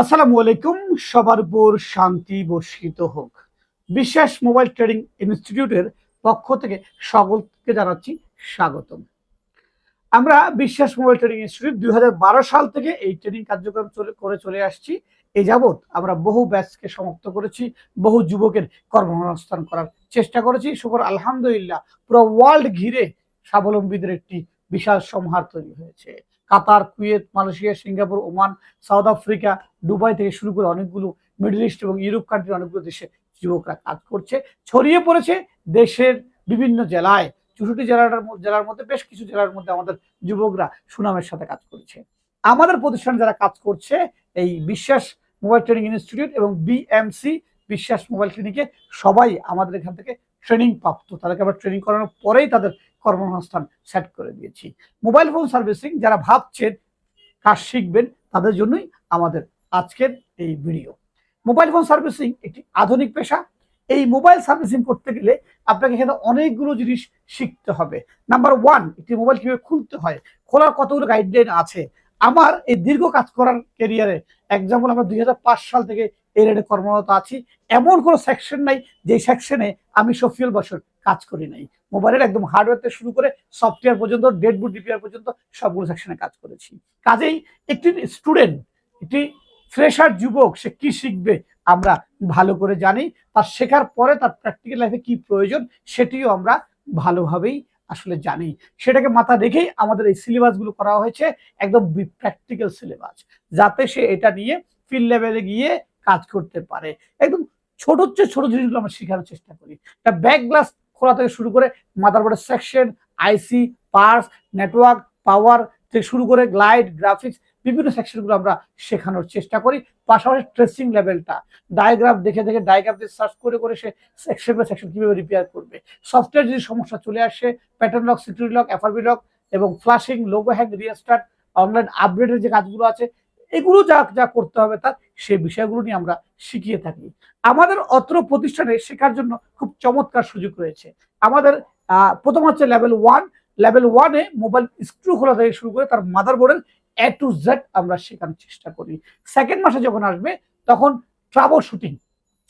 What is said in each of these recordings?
আসসালামু আলাইকুম, সবার উপর শান্তি বর্ষিত হোক। বিশ্বাস মোবাইল ট্রেডিং ইনস্টিটিউটের পক্ষ থেকে সকলকে জানাচ্ছি স্বাগতম। আমরা বিশ্বাস মোবাইল ট্রেডিং ইনস্টিটিউট দুই হাজার বারো সাল থেকে এই ট্রেনিং কার্যক্রম করে চলে আসছি। এ যাবৎ আমরা বহু ব্যাচকে সমাপ্ত করেছি, বহু যুবকের কর্মসংস্থান করার চেষ্টা করেছি। শুকর আলহামদুলিল্লাহ, পুরো ওয়ার্ল্ড ঘিরে স্বাবলম্বীদের একটি বিশাল সমাহার তৈরি হয়েছে। Qatar, Kuwait, Malaysia, Singapore, Oman, South Africa, Dubai থেকে শুরু করে অনেকগুলো মিডল ইস্ট এবং ইউরোপ কান্ট্রির অনেকগুলো দেশে যুবকরা কাজ করছে। ছড়িয়ে পড়েছে দেশের বিভিন্ন জেলায়। চৌষট্টি জেলার ম- জেলার মধ্যে বেশ কিছু জেলার মধ্যে আমাদের যুবকরা সুনামের সাথে কাজ করছে। আমাদের প্রতিষ্ঠান যারা কাজ করছে, এই বিশ্বাস মোবাইল ট্রেনিং ইনস্টিটিউট এবং বিএমসি, বিশ্বাস মোবাইল ক্লিনিকে সবাই আমাদের এখান থেকে ট্রেনিং প্রাপ্ত। তাদেরকে আমরা ট্রেনিং করানোর পরেই তাদের কর্মসংস্থান সেট করে দিয়েছি। মোবাইল ফোন সার্ভিসিং যারা ভাবছেন কাজ শিখবেন, তাদের জন্যই আমাদের আজকের এই ভিডিও মোবাইল ফোন সার্ভিসিং একটি আধুনিক পেশা। এই মোবাইল সার্ভিসিং করতে গেলে আপনাকে এখানে অনেকগুলো জিনিস শিখতে হবে। নাম্বার ওয়ান একটি মোবাইল কীভাবে খুলতে হয়? খোলার কতগুলো গাইডলাইন আছে? আমার এই দীর্ঘ কাজ করার ক্যারিয়ারে এক্সাম্পল আমরা দুই হাজার পাঁচ সাল থেকে এই রেডে কর্মরত আছি। এমন কোনো সেকশন নাই যে সেকশনে আমি সফিয়াল বছর কাজ করি নাই। মোবাইলের একদম হার্ডওয়্যার থেকে শুরু করে সফটওয়্যার পর্যন্ত ডেড বুট রিপেয়ার পর্যন্ত সবগুলো সেকশনে কাজ করেছি। কাজেই একটি স্টুডেন্ট একটি ফ্রেশার যুবক, সে কি শিখবে আমরা ভালো করে জানি। তার শেখার পরে তার প্র্যাকটিক্যাল লাইফে কি প্রয়োজন সেটিও আমরা ভালোভাবেই আসলে জানি। সেটাকে মাথা রেখেই আমাদের এই সিলেবাসগুলো করা হয়েছে, একদম প্র্যাকটিক্যাল সিলেবাস, যাতে সে এটা নিয়ে ফিল্ড লেভেলে গিয়ে কাজ করতে পারে। একদম ছোট চেয়ে ছোট জিনিসগুলো আমরা শেখানোর চেষ্টা করি। তা ব্যাক গ্লাস খোলা থেকে শুরু করে মাদারবোর্ডের section IC parts network power থেকে শুরু করে গ্লাইড গ্রাফিক্স বিভিন্ন সেকশনগুলো আমরা শেখানোর চেষ্টা করি। পাশাপাশি ট্রেসিং লেভেলটা ডায়াগ্রাফ দেখে দেখে ডায়াগ্রাফ দিয়ে সার্চ করে করে সে সেকশন বাই সেকশন কীভাবে রিপেয়ার করবে। সফটওয়্যার যদি সমস্যা চলে আসে pattern lock security lock FRB lock এবং flashing logo hack restart online আপডেটের যে কাজগুলো আছে, এগুলো যা যা করতে হবে তার, সেই বিষয়গুলো নিয়ে আমরা শিখিয়ে থাকি। আমাদের অত্র প্রতিষ্ঠানে শেখার জন্য খুব চমৎকার সুযোগ রয়েছে। আমাদের প্রথম হচ্ছে লেভেল ওয়ান লেভেল ওয়ানে মোবাইল স্ক্রু খোলা থেকে শুরু করে তার মাদারবোর্ডের এ টু জেড আমরা শেখানোর চেষ্টা করি। সেকেন্ড মাসে যখন আসবে, তখন ট্রাবল শুটিং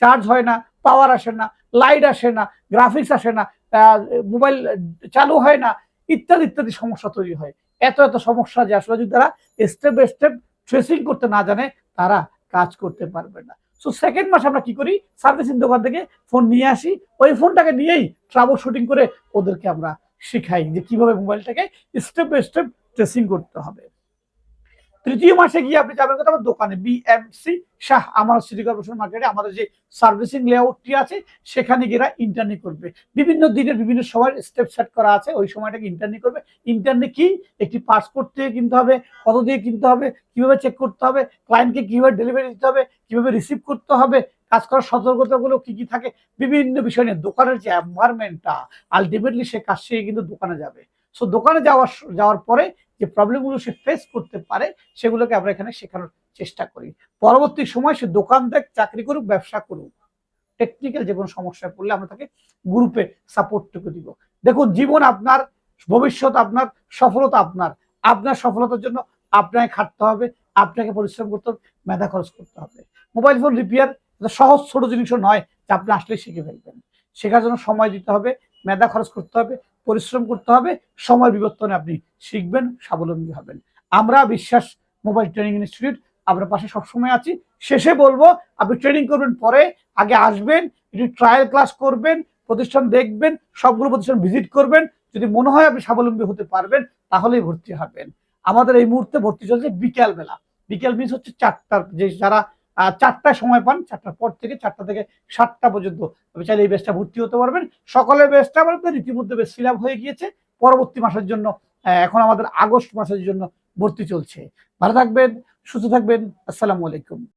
চার্জ হয় না পাওয়ার আসে না লাইট আসে না গ্রাফিক্স আসে না মোবাইল চালু হয় না, ইত্যাদি ইত্যাদি সমস্যা তৈরি হয়। এত এত সমস্যা যে আসলে যদি তারা স্টেপ বাই স্টেপ ট্রেসিং করতে না জানে, তারা কাজ করতে পারবে না। সো সেকেন্ড মাসে আমরা কি করি? সার্ভিসিং দোকান থেকে ফোন নিয়ে আসি। ওই ফোনটাকে নিয়েই ট্রাবল শুটিং করে ওদেরকে আমরা শিখাই যে কীভাবে মোবাইলটাকে স্টেপ বাই স্টেপ ট্রেসিং করতে হবে। তৃতীয় মাসে গিয়ে আপনি যাবেন কোথাও দোকানে বিএমসি শাহ আমার সিটি কর্পোরেশন মার্কেটে আমাদের যে সার্ভিসিং লেআউটটি আছে, সেখানে গিয়ে ইন্টারনি করবে। বিভিন্ন দিনের বিভিন্ন সময় স্টেপ সেট করা আছে, ওই সময়টাকে ইন্টারনি করবে। ইন্টারনি কি একটি পাসপোর্ট থেকে কিনতে হবে, কত দিয়ে কিনতে হবে, কীভাবে চেক করতে হবে ক্লায়েন্টকে কীভাবে ডেলিভারি দিতে হবে, কীভাবে রিসিভ করতে হবে, কাজ করার সতর্কতাগুলো কি কি থাকে, বিভিন্ন বিষয় নিয়ে দোকানের যে এনভায়রনমেন্টটা আলটিমেটলি সে কাজ শিখে কিন্তু দোকানে যাবে। সো দোকানে যাওয়ার যাওয়ার পরে যে প্রবলেমগুলো সে ফেস করতে পারে, সেগুলোকে আমরা এখানে শেখানোর চেষ্টা করি। পরবর্তী সময় সে দোকান দেখ, চাকরি করুক, ব্যবসা করুক। টেকনিক্যাল যে কোনো সমস্যায় পড়লে আমরা তাকে গ্রুপে সাপোর্টটুকু দিব। দেখুন, জীবন আপনার, ভবিষ্যৎ আপনার, সফলতা আপনার। আপনার সফলতার জন্য আপনাকে খাটতে হবে, আপনাকে পরিশ্রম করতে হবে, মেধা খরচ করতে হবে। মোবাইল ফোন রিপেয়ার সহজ, ছোট জিনিসও নয় যে আপনি আসলে শিখে ফেলবেন। শেখার জন্য সময় দিতে হবে, মেধা খরচ করতে হবে পরিশ্রম করতে হবে, সময় বিবর্তনে আপনি শিখবেন, স্বাবলম্বী হবেন। আমরা বিশ্বাস মোবাইল ট্রেনিং ইনস্টিটিউট আপনার পাশে সবসময় আছি। শেষে বলব, আপনি ট্রেনিং করবেন পরে, আগে আসবেন, একটু ট্রায়াল ক্লাস করবেন, প্রতিষ্ঠান দেখবেন, সবগুলো প্রতিষ্ঠান ভিজিট করবেন। যদি মনে হয় আপনি স্বাবলম্বী হতে পারবেন, তাহলেই ভর্তি হবেন। আমাদের এই মুহূর্তে ভর্তি চলছে বিকেলবেলা। বিকেল মিস হচ্ছে চারটার, যে যারা আহ, চারটায় সময় পান চারটার পর থেকে চারটা থেকে সাতটা পর্যন্ত। চাইলে এই বেসটা ভর্তি হতে পারবেন। সকলের বেসটা আমাদের রীতিমধ্যে বেশ ফিল হয়ে গিয়েছে। পরবর্তী মাসের জন্য এখন আমাদের আগস্ট মাসের জন্য ভর্তি চলছে। ভালো থাকবেন সুস্থ থাকবেন। আসসালামু আলাইকুম।